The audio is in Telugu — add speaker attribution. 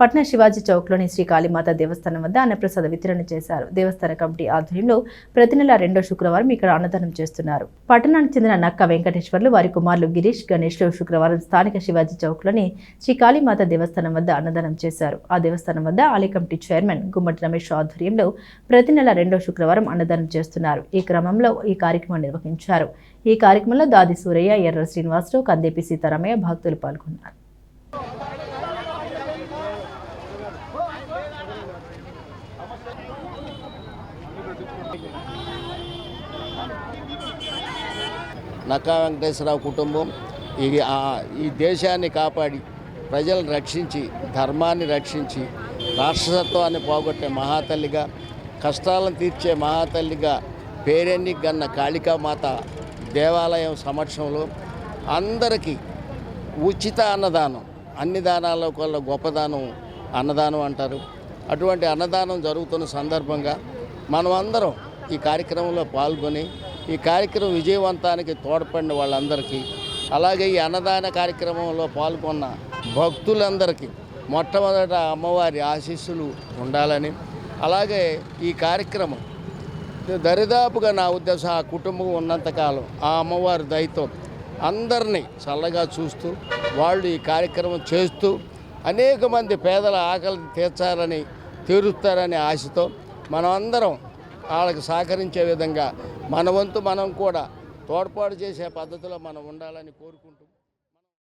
Speaker 1: పట్నా శివాజీ చౌక్లోని శ్రీ కాళీమాత దేవస్థానం వద్ద అన్నప్రసాద వితరణ చేశారు. దేవస్థాన కమిటీ ఆధ్వర్యంలో ప్రతి నెల రెండో శుక్రవారం ఇక్కడ అన్నదానం చేస్తున్నారు. పట్టణానికి చెందిన నక్క వెంకటేశ్వర్లు వారి కుమారులు గిరీష్ గణేష్ శుక్రవారం స్థానిక శివాజీ చౌక్లోని శ్రీ కాళీమాత దేవస్థానం వద్ద అన్నదానం చేశారు. ఆ దేవస్థానం వద్ద ఆలయ కమిటీ చైర్మన్ గుమ్మటి రమేష్ ఆధ్వర్యంలో ప్రతి నెల రెండో శుక్రవారం అన్నదానం చేస్తున్నారు. ఈ క్రమంలో ఈ కార్యక్రమం నిర్వహించారు. ఈ కార్యక్రమంలో దాది సూరయ్య ఎర్ర శ్రీనివాసరావు కందేపి సీతారామయ్య భక్తులు పాల్గొన్నారు.
Speaker 2: నక్కా వెంకటేశ్వరరావు కుటుంబం ఇది ఈ దేశాన్ని కాపాడి ప్రజలను రక్షించి ధర్మాన్ని రక్షించి రాష్ట్రసత్వాన్ని పోగొట్టే మహాతల్లిగా కష్టాలను తీర్చే మహాతల్లిగా పేరెన్ని గన్న కాళికామాత దేవాలయం సమక్షంలో అందరికీ ఉచిత అన్నదానం అన్ని దానాల కల్లా గొప్పదానం అన్నదానం అంటారు. అటువంటి అన్నదానం జరుగుతున్న సందర్భంగా మనం అందరం ఈ కార్యక్రమంలో పాల్గొని ఈ కార్యక్రమం విజయవంతానికి తోడ్పడిన వాళ్ళందరికీ అలాగే ఈ అన్నదాన కార్యక్రమంలో పాల్గొన్న భక్తులందరికీ మొట్టమొదట అమ్మవారి ఆశీస్సులు ఉండాలని అలాగే ఈ కార్యక్రమం దరిదాపుగా నా ఉద్దేశం ఆ కుటుంబం ఉన్నంతకాలం ఆ అమ్మవారి దయతో అందరినీ చల్లగా చూస్తూ వాళ్ళు ఈ కార్యక్రమం చేస్తూ అనేక మంది పేదల ఆకలి తీర్చాలని తీరుస్తారనే ఆశతో మనం అందరం వాళ్ళకి సహకరించే విధంగా మన వంతు మనం కూడా తోడ్పాటు చేసే పద్ధతిలో మనం ఉండాలని కోరుకుంటున్నాం.